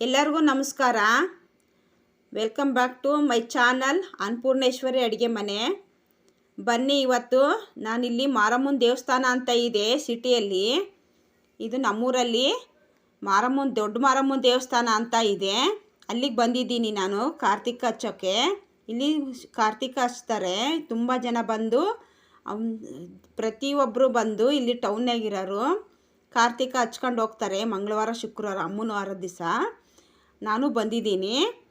ಎಲ್ಲರಿಗೂ ನಮಸ್ಕಾರ. Welcome back to my channel Annapoorneshwari ಅಡುಗೆ ಮನೆ ಬನ್ನಿ ಇವತ್ತು ನಾನಿಲ್ಲಿ ಮಾರಮ್ಮನ ದೇವಸ್ಥಾನ ಅಂತ ಇದೆ ಸಿಟಿಯಲ್ಲಿ. ಇದು ನಮ್ಮೂರಲ್ಲಿ ಮಾರಮ್ಮನ, ದೊಡ್ಡ ಮಾರಮ್ಮನ ದೇವಸ್ಥಾನ ಅಂತ ಇದೆ. ಅಲ್ಲಿಗೆ ಬಂದಿದ್ದೀನಿ ನಾನು ಕಾರ್ತಿಕ ಹಚ್ಚೋಕ್ಕೆ. ಇಲ್ಲಿ ಕಾರ್ತಿಕ ಹಚ್ತಾರೆ, ತುಂಬ ಜನ ಬಂದು ಪ್ರತಿಯೊಬ್ಬರು ಬಂದು ಇಲ್ಲಿ ಟೌನ್ನಾಗಿರೋರು ಕಾರ್ತಿಕ ಹಚ್ಕೊಂಡು ಹೋಗ್ತಾರೆ ಮಂಗಳವಾರ, ಶುಕ್ರವಾರ ಅಮ್ಮನ ವಾರದ ದಿವಸ. ನಾನು ಬಂದಿದ್ದೀನಿ.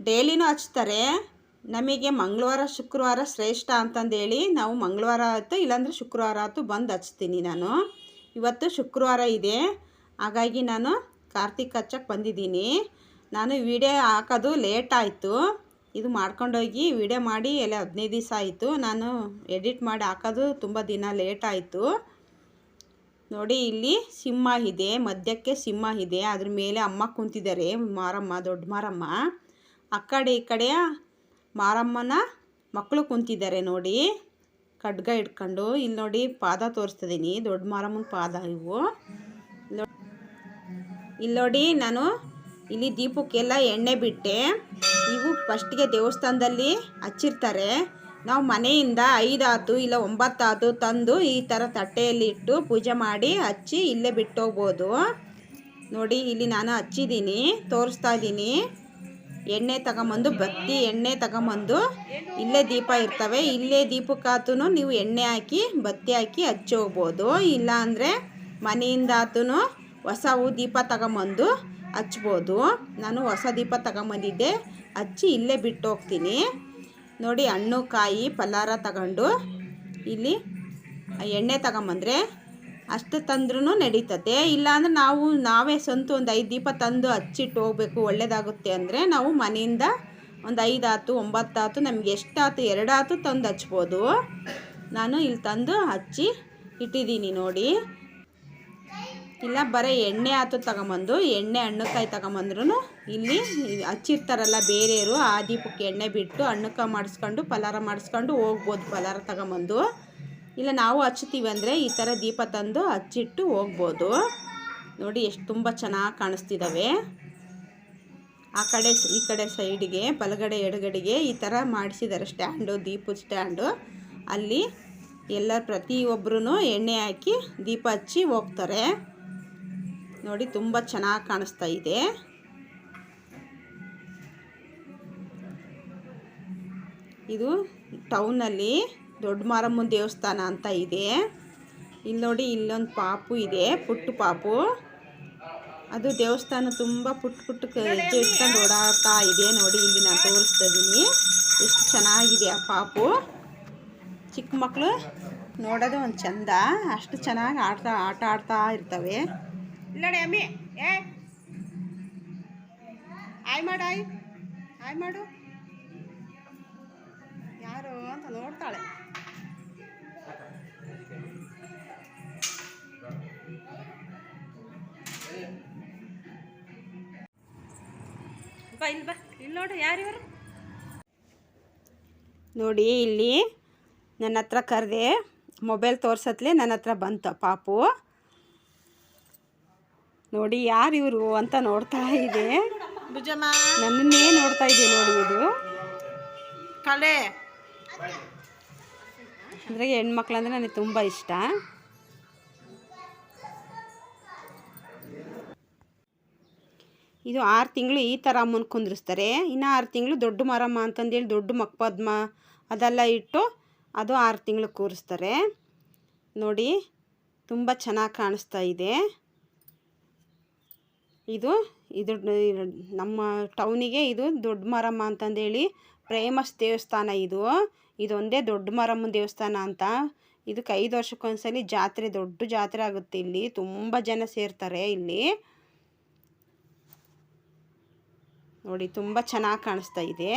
ಡೈಲಿನೂ ಹಚ್ತಾರೆ. ನಮಗೆ ಮಂಗಳವಾರ, ಶುಕ್ರವಾರ ಶ್ರೇಷ್ಠ ಅಂತಂದೇಳಿ ನಾವು ಮಂಗಳವಾರ ಆಯಿತು, ಇಲ್ಲಾಂದರೆ ಶುಕ್ರವಾರ ಆಯಿತು ಬಂದು ಹಚ್ತೀನಿ ನಾನು. ಇವತ್ತು ಶುಕ್ರವಾರ ಇದೆ. ಹಾಗಾಗಿ ನಾನು ಕಾರ್ತಿಕ್ ಹಚ್ಚಕ್ಕೆ ಬಂದಿದ್ದೀನಿ. ನಾನು ವಿಡಿಯೋ ಹಾಕೋದು ಲೇಟ್ ಆಯಿತು. ಇದು ಮಾಡ್ಕೊಂಡೋಗಿ ವಿಡಿಯೋ ಮಾಡಿ ಎಲ್ಲ ಹದಿನೈದು ದಿವಸ ಆಯಿತು. ನಾನು ಎಡಿಟ್ ಮಾಡಿ ಹಾಕೋದು ತುಂಬ ದಿನ ಲೇಟ್ ಆಯಿತು. ನೋಡಿ, ಇಲ್ಲಿ ಸಿಂಹ ಇದೆ, ಮಧ್ಯಕ್ಕೆ ಸಿಂಹ ಇದೆ. ಅದ್ರ ಮೇಲೆ ಅಮ್ಮ ಕುಂತಿದ್ದಾರೆ, ಮಾರಮ್ಮ, ದೊಡ್ಡ ಮಾರಮ್ಮ. ಆ ಕಡೆ ಈ ಕಡೆ ಮಾರಮ್ಮನ ಮಕ್ಕಳು ಕುಂತಿದ್ದಾರೆ ನೋಡಿ. ಖಡ್ಗ ಇಟ್ಕೊಂಡು ಇಲ್ಲಿ ನೋಡಿ ಪಾದ ತೋರಿಸ್ತಿದ್ದೀನಿ, ದೊಡ್ಡ ಮಾರಮ್ಮನ ಪಾದ ಇವು. ಇಲ್ಲಿ ನೋಡಿ ನಾನು ಇಲ್ಲಿ ದೀಪಕ್ಕೆಲ್ಲ ಎಣ್ಣೆ ಬಿಟ್ಟೆ. ಇವು ಫಸ್ಟ್ಗೆ ದೇವಸ್ಥಾನದಲ್ಲಿ ಹಚ್ಚಿರ್ತಾರೆ. ನಾವು ಮನೆಯಿಂದ ಐದಾತು ಇಲ್ಲ ಒಂಬತ್ತಾತು ತಂದು ಈ ಥರ ತಟ್ಟೆಯಲ್ಲಿ ಇಟ್ಟು ಪೂಜೆ ಮಾಡಿ ಹಚ್ಚಿ ಇಲ್ಲೇ ಬಿಟ್ಟು ಹೋಗ್ಬೋದು ನೋಡಿ, ಇಲ್ಲಿ ನಾನು ಹಚ್ಚಿದ್ದೀನಿ, ತೋರಿಸ್ತಾ ಇದ್ದೀನಿ. ಎಣ್ಣೆ ತಗೊಂಬಂದು, ಬತ್ತಿ ಎಣ್ಣೆ ತಗೊಂಬಂದು ಇಲ್ಲೇ ದೀಪ ಇರ್ತವೆ. ಇಲ್ಲೇ ದೀಪಕ್ಕಾತೂ ನೀವು ಎಣ್ಣೆ ಹಾಕಿ, ಬತ್ತಿ ಹಾಕಿ ಹಚ್ಚಿ ಹೋಗ್ಬೋದು. ಇಲ್ಲ ಅಂದರೆ ಮನೆಯಿಂದ ಆತೂ ಹೊಸ ಹೂ ದೀಪ ತಗೊಂಬಂದು ಹಚ್ಬೋದು. ನಾನು ಹೊಸ ದೀಪ ತಗೊಂಬಂದಿದ್ದೆ, ಹಚ್ಚಿ ಇಲ್ಲೇ ಬಿಟ್ಟು ಹೋಗ್ತೀನಿ ನೋಡಿ ಹಣ್ಣು, ಕಾಯಿ ಪಲಾರ ತಗೊಂಡು ಇಲ್ಲಿ ಎಣ್ಣೆ ತಗೊಂಬಂದರೆ ಅಷ್ಟು ತಂದ್ರೂ ನಡೀತದೆ. ಇಲ್ಲಾಂದ್ರೆ ನಾವು, ನಾವೇ ಸ್ವಂತ ಒಂದು ಐದು ದೀಪ ತಂದು ಹಚ್ಚಿಟ್ಟು ಹೋಗ್ಬೇಕು. ಒಳ್ಳೆಯದಾಗುತ್ತೆ ಅಂದರೆ ನಾವು ಮನೆಯಿಂದ ಒಂದು ಐದು ಆತು, ಒಂಬತ್ತು ಆತು, ನಮ್ಗೆ ಎಷ್ಟಾತು ಎರಡಾತು ತಂದು ಹಚ್ಬೋದು. ನಾನು ಇಲ್ಲಿ ತಂದು ಹಚ್ಚಿ ಇಟ್ಟಿದ್ದೀನಿ ನೋಡಿ. ಇಲ್ಲ, ಬರೀ ಎಣ್ಣೆ ಆತು ತಗೊಂಬಂದು, ಎಣ್ಣೆ ಹಣ್ಣುಕಾಯಿ ತಗೊಂಬಂದ್ರೂ ಇಲ್ಲಿ ಹಚ್ಚಿರ್ತಾರಲ್ಲ ಬೇರೆಯವರು, ಆ ದೀಪಕ್ಕೆ ಎಣ್ಣೆ ಬಿಟ್ಟು ಹಣ್ಣುಕಾಯಿ ಮಾಡಿಸ್ಕೊಂಡು, ಪಲಾರ ಮಾಡಿಸ್ಕೊಂಡು ಹೋಗ್ಬೋದು, ಪಲಾರ ತಗೊಂಬಂದು. ಇಲ್ಲ, ನಾವು ಹಚ್ತೀವಿ ಅಂದರೆ ಈ ಥರ ದೀಪ ತಂದು ಹಚ್ಚಿಟ್ಟು ಹೋಗ್ಬೋದು. ನೋಡಿ, ಎಷ್ಟು ತುಂಬ ಚೆನ್ನಾಗಿ ಕಾಣಿಸ್ತಿದ್ದಾವೆ ಆ ಕಡೆ ಈ ಕಡೆ ಸೈಡಿಗೆ, ಬಲಗಡೆ ಎಡಗಡೆಗೆ ಈ ಥರ ಮಾಡಿಸಿದ್ದಾರೆ ಸ್ಟ್ಯಾಂಡು ದೀಪದ ಸ್ಟ್ಯಾಂಡು. ಅಲ್ಲಿ ಎಲ್ಲ ಪ್ರತಿಯೊಬ್ಬರೂ ಎಣ್ಣೆ ಹಾಕಿ ದೀಪ ಹಚ್ಚಿ ಹೋಗ್ತಾರೆ. ನೋಡಿ ತುಂಬ ಚೆನ್ನಾಗಿ ಕಾಣಿಸ್ತಾ ಇದೆ. ಇದು ಟೌನಲ್ಲಿ ದೊಡ್ಡ ಮಾರಮ್ಮನ ದೇವಸ್ಥಾನ ಅಂತ ಇದೆ. ಇಲ್ಲಿ ನೋಡಿ ಇಲ್ಲೊಂದು ಪಾಪು ಇದೆ, ಪುಟ್ಟು ಪಾಪು. ಅದು ದೇವಸ್ಥಾನ ತುಂಬ ಪುಟ್ಟ ಪುಟ್ಟ ಹೆಜ್ಜೆ ಇಟ್ಕೊಂಡು ಓಡಾಡ್ತಾ ಇದೆ. ನೋಡಿ ಇಲ್ಲಿ ನಾನು ತೋರಿಸ್ತಾ ಇದ್ದೀನಿ ಎಷ್ಟು ಚೆನ್ನಾಗಿದೆ ಆ ಪಾಪು. ಚಿಕ್ಕ ಮಕ್ಕಳು ನೋಡೋದು ಒಂದು ಚಂದ. ಅಷ್ಟು ಚೆನ್ನಾಗಿ ಆಡ್ತಾ, ಆಟ ಆಡ್ತಾ ಇರ್ತವೆ. ಇಲ್ಲಡೆ ಅಮ್ಮಿ, ಏ? ಆಯ್ ಮಾಡು, ಆಯ್. ಆಯ್ ಮಾಡು. ಯಾರು ಅಂತ ನೋಡ್ತಾಳೆ. ಬಾ, ಇಲ್ಲಿ ಬಾ. ಇಲ್ಲಿ ನೋಡು, ಯಾರಿವರು? ನೋಡಿ, ಇಲ್ಲಿ ನನ್ನ ಹತ್ರ ಕರೆದೆ ಮೊಬೈಲ್ ತೋರ್ಸತ್ಲೆ ನನ್ನ ಹತ್ರ ಬಂತು ಪಾಪು. ನೋಡಿ ಯಾರು ಇವರು ಅಂತ ನೋಡ್ತಾ ಇದೆ. ನನ್ನನ್ನೇ ನೋಡ್ತಾ ಇದೆ ನೋಡಿ ಇದು. ಅಂದರೆ ಹೆಣ್ಮಕ್ಳು ಅಂದ್ರೆ ನನಗೆ ತುಂಬ ಇಷ್ಟ. ಇದು ಆರು ತಿಂಗಳು ಈ ಥರ ಅಮ್ಮನ ಕುಂದ್ರಿಸ್ತಾರೆ. ಇನ್ನು ಆರು ತಿಂಗಳು ದೊಡ್ಡ ಮರಮ್ಮ ಅಂತಂದೇಳಿ ದೊಡ್ಡ ಮಕ್ಪದ್ಮ ಅದೆಲ್ಲ ಇಟ್ಟು ಅದು ಆರು ತಿಂಗಳು ಕೂರಿಸ್ತಾರೆ. ನೋಡಿ ತುಂಬ ಚೆನ್ನಾಗಿ ಕಾಣಿಸ್ತಾ ಇದೆ. ಇದು ಇದು ನಮ್ಮ ಟೌನಿಗೆ ಇದು ದೊಡ್ಡ ಮಾರಮ್ಮ ಅಂತಂದೇಳಿ ಫೇಮಸ್ ದೇವಸ್ಥಾನ ಇದು. ಇದೊಂದೇ ದೊಡ್ಡ ಮಾರಮ್ಮನ ದೇವಸ್ಥಾನ ಅಂತ. ಇದಕ್ಕೆ ಐದು ವರ್ಷಕ್ಕೊಂದ್ಸಲಿ ಜಾತ್ರೆ, ದೊಡ್ಡ ಜಾತ್ರೆ ಆಗುತ್ತೆ ಇಲ್ಲಿ. ತುಂಬ ಜನ ಸೇರ್ತಾರೆ ಇಲ್ಲಿ. ನೋಡಿ, ತುಂಬ ಚೆನ್ನಾಗಿ ಕಾಣಿಸ್ತಾ ಇದೆ.